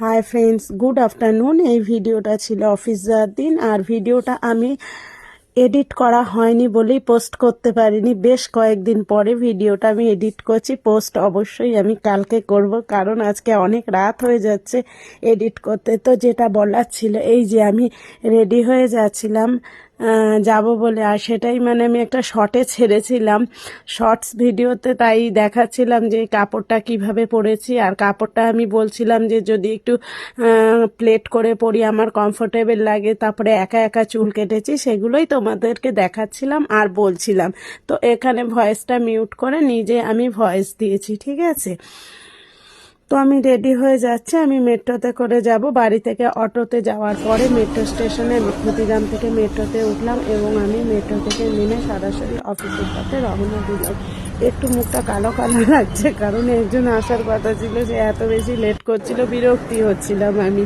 Hi friends good afternoon এই ভিডিওটা ছিল অফিস যাওয়ার দিন, আর ভিডিওটা আমি এডিট করা হয়নি বলেই পোস্ট করতে পারিনি। বেশ কয়েকদিন পরে ভিডিওটা আমি এডিট করছি পোস্ট অবশ্যই আমি কালকে করব, কারণ আজকে অনেক রাত হয়ে যাচ্ছে এডিট করতে। তো যেটা বলার ছিল, এই যে আমি রেডি হয়ে যাচ্ছিলাম যাব বলে। আর সেটাই মানে আমি একটা শর্টে ছেড়েছিলাম। শর্টস ভিডিওতে তাই দেখাচ্ছিলাম যে কাপড়টা কীভাবে পরেছি। আর কাপড়টা আমি বলছিলাম যে যদি একটু প্লেট করে পরি, আমার কমফোর্টেবল লাগে, তারপরে একা একা চুল কেটেছি, সেগুলোই তোমাদেরকে দেখাচ্ছিলাম আর বলছিলাম। তো এখানে ভয়েসটা মিউট করে নিজে আমি ভয়েস দিয়েছি, ঠিক আছে? তো আমি রেডি হয়ে যাচ্ছি। আমি মেট্রোতে করে যাব। বাড়ি থেকে অটোতে যাওয়ার পরে মেট্রো স্টেশনে ক্ষতিগ্রাম থেকে মেট্রোতে উঠলাম এবং আমি মেট্রো থেকে নেমে সরাসরি অফিসের পথে রওনা দিলাম। একটু মুখটা কালো কালো লাগছে কারণ একজন আসার কথা ছিল যে এত বেশি লেট করছিল, বিরক্তি হচ্ছিলাম আমি।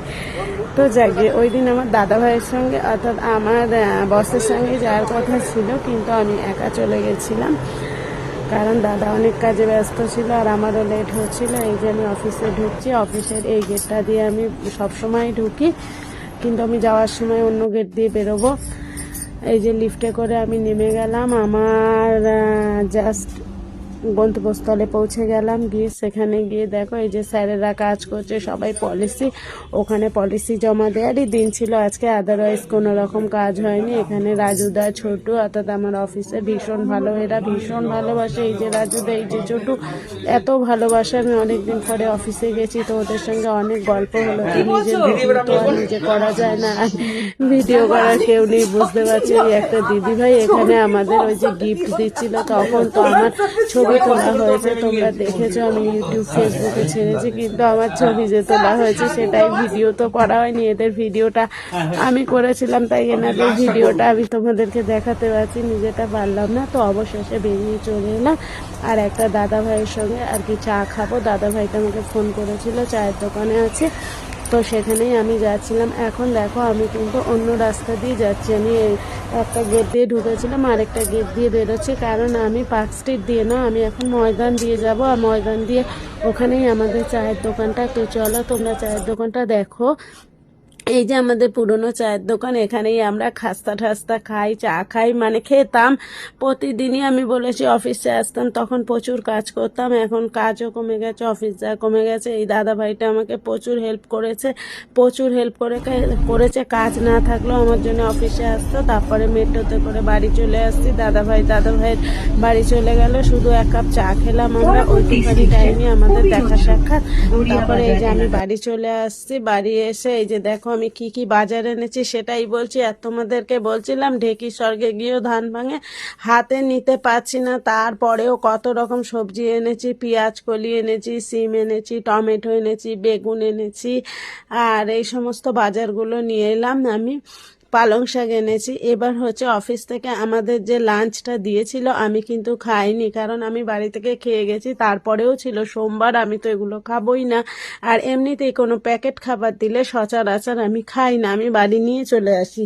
তো যাকে ওই দিন আমার দাদা ভাইয়ের সঙ্গে অর্থাৎ আমার বসের সঙ্গে যাওয়ার কথা ছিল, কিন্তু আমি একা চলে গেছিলাম। কারণ দাদা অনেক কাজে ব্যস্ত ছিল আর আমারও লেট হচ্ছিল, এই যে আমি অফিসে ঢুকছি। অফিসের এই গেটটা দিয়ে আমি সবসময় ঢুকি, কিন্তু আমি যাওয়ার সময় অন্য গেট দিয়ে বেরোবো। এই যে লিফটে করে আমি নেমে গেলাম। আমার জাস্ট গন্তব্যস্থলে পৌঁছে গেলাম। গিয়ে সেখানে গিয়ে দেখো এই যে স্যারেরা কাজ করছে সবাই পলিসি ওখানে পলিসি জমা দেওয়ারই দিন ছিল। আজকে আদারওয়াইজ কোনো রকম কাজ হয়নি। এখানে রাজুদা ছোটু অর্থাৎ আমার অফিসে ভীষণ ভালো। এরা ভীষণ ভালোবাসে। এই যে রাজুদা এই যে ছোটু এত ভালোবাসে। আমি অনেকদিন পরে অফিসে গেছি তো ওদের সঙ্গে অনেক গল্প হলো। নিজের নিজে করা যায় না। ভিডিও করার কেউ নেই বুঝতে পারছি। ওই একটা দিদি ভাই এখানে আমাদের ওই যে গিফট দিচ্ছিল তখন তো আমার ছবি তোলা হয়েছে, তোমরা দেখেছ, আমি ইউটিউব ফেসবুকে ছেড়েছি, কিন্তু আমার ছবি যে তোলা হয়েছে, সেটাই ভিডিও তো করা হয়নি, এদের ভিডিওটা আমি করেছিলাম, তাই এনাদের ভিডিওটা আমি তোমাদেরকে দেখাতে পারছি, নিজেটা পারলাম না, তো অবশেষে বেরিয়ে চলে এলাম, আর একটা দাদা ভাইয়ের সঙ্গে আর কি চা খাব দাদা ভাইটা আমাকে ফোন করেছিল, চায়ের দোকানে আছে তো সেখানেই আমি যাচ্ছিলাম। এখন দেখো আমি কিন্তু অন্য রাস্তা দিয়ে যাচ্ছি। আমি একটা গেট দিয়ে ঢুকেছিলাম, আরেকটা গেট দিয়ে বেরোচ্ছি। কারণ আমি পার্ক স্ট্রিট দিয়ে না, আমি এখন ময়দান দিয়ে যাব। আর ময়দান দিয়ে ওখানেই আমাদের চায়ের দোকানটা। তো চলো তোমরা চায়ের দোকানটা দেখো। এই যে আমাদের পুরনো চায়ের দোকান এখানেই আমরা খাস্তা ঠাস্তা খাই চা খাই মানে খেতাম। প্রতিদিনই আমি বলেছি অফিসে আসতাম তখন প্রচুর কাজ করতাম এখন কাজও কমে গেছে অফিস যা কমে গেছে। এই দাদা ভাইটা আমাকে প্রচুর হেল্প করেছে প্রচুর হেল্প করে করেছে। কাজ না থাকলেও আমার জন্য অফিসে আসতো তারপরে মেট্রোতে করে বাড়ি চলে আসছি। দাদা ভাই দাদা ভাইয়ের বাড়ি চলে গেল শুধু এক কাপ চা খেলাম আমরা। ওইটুখানি টাইমে আমাদের দেখা সাক্ষাৎ। তারপরে এই যে আমি বাড়ি চলে আসছি বাড়ি এসে এই যে দেখো আমি কি কি বাজারে এনেছি সেটাই বলছি। আর তোমাদেরকে বলছিলাম, ঢেকি স্বর্গে গিয়েও ধান ভাঙে, হাতে নিতে পারছি না। তারপরেও কত রকম সবজি এনেছি, পেঁয়াজ, কলি এনেছি, সিম এনেছি, টমেটো এনেছি, বেগুন এনেছি, আর এই সমস্ত বাজারগুলো নিয়ে এলাম আমি। পালং শাক এনেছি। এবার হচ্ছে অফিস থেকে আমাদের যে লাঞ্চটা দিয়েছিল, আমি কিন্তু খাইনি, কারণ আমি বাড়ি থেকে খেয়ে গেছি। তারপরেও ছিল সোমবার, আমি তো এগুলো খাবই না। আর এমনিতেই কোনো প্যাকেট খাবার দিলে সচরাচর আমি খাই না, আমি বাড়ি নিয়ে চলে আসি।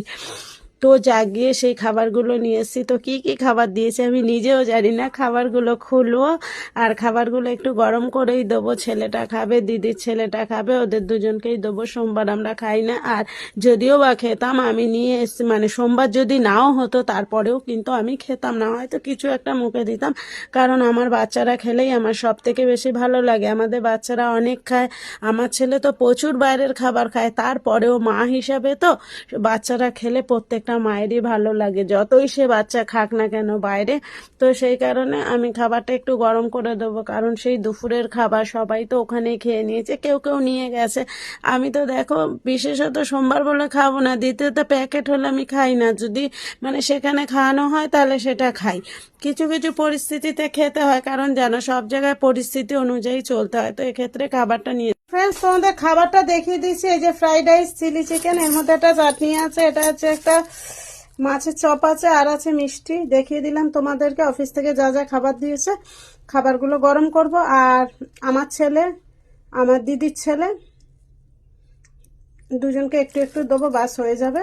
তো জাগিয়ে সেই খাবারগুলো নিয়ে এসেছি। তো কি কি খাবার দিয়েছে আমি নিজেও জানি না। খাবারগুলো খুলবো আর খাবারগুলো একটু গরম করেই দেবো। ছেলেটা খাবে, দিদির ছেলেটা খাবে, ওদের দুজনকেই দেবো। সোমবার আমরা খাই না। আর যদিও বা খেতাম, আমি নিয়ে এসছি। মানে সোমবার যদি নাও হতো, তারপরেও কিন্তু আমি খেতাম না। হয়তো কিছু একটা মুখে দিতাম। কারণ আমার বাচ্চারা খেলেই আমার সব থেকে বেশি ভালো লাগে। আমাদের বাচ্চারা অনেক খায়। আমার ছেলে তো প্রচুর বাইরের খাবার খায়। তারপরেও মা হিসাবে তো বাচ্চারা খেলে প্রত্যেকটা মায়েরই ভালো লাগে। যতই সে বাচ্চা খাক না কেন বাইরে, তো সেই কারণে আমি খাবারটা একটু গরম করে দেবো। কারণ সেই দুপুরের খাবার সবাই তো ওখানেই খেয়ে নিয়েছে, কেউ কেউ নিয়ে গেছে। আমি তো দেখো, বিশেষত সোমবার বলে খাব না, দ্বিতীয়ত প্যাকেট হলে আমি খাই না। যদি মানে সেখানে খাওয়ানো হয়, তাহলে সেটা খাই। কিছু কিছু পরিস্থিতিতে খেতে হয়, কারণ জানো সব জায়গায় পরিস্থিতি অনুযায়ী চলতে হয়। তো এক্ষেত্রে খাবারটা নিয়ে ফ্রেন্ডস তোমাদের খাবারটা দেখিয়ে দিচ্ছি এই যে ফ্রাইড রাইস চিলি চিকেন এর মধ্যে একটা চাটনি আছে, এটা হচ্ছে একটা মাছের চপ আছে, আর আছে মিষ্টি। দেখিয়ে দিলাম তোমাদেরকে অফিস থেকে যা যা খাবার দিয়েছে, খাবারগুলো গরম করব। আর আমার ছেলে, আমার দিদির ছেলে, দুজনকে একটু একটু দেবো, বাস হয়ে যাবে।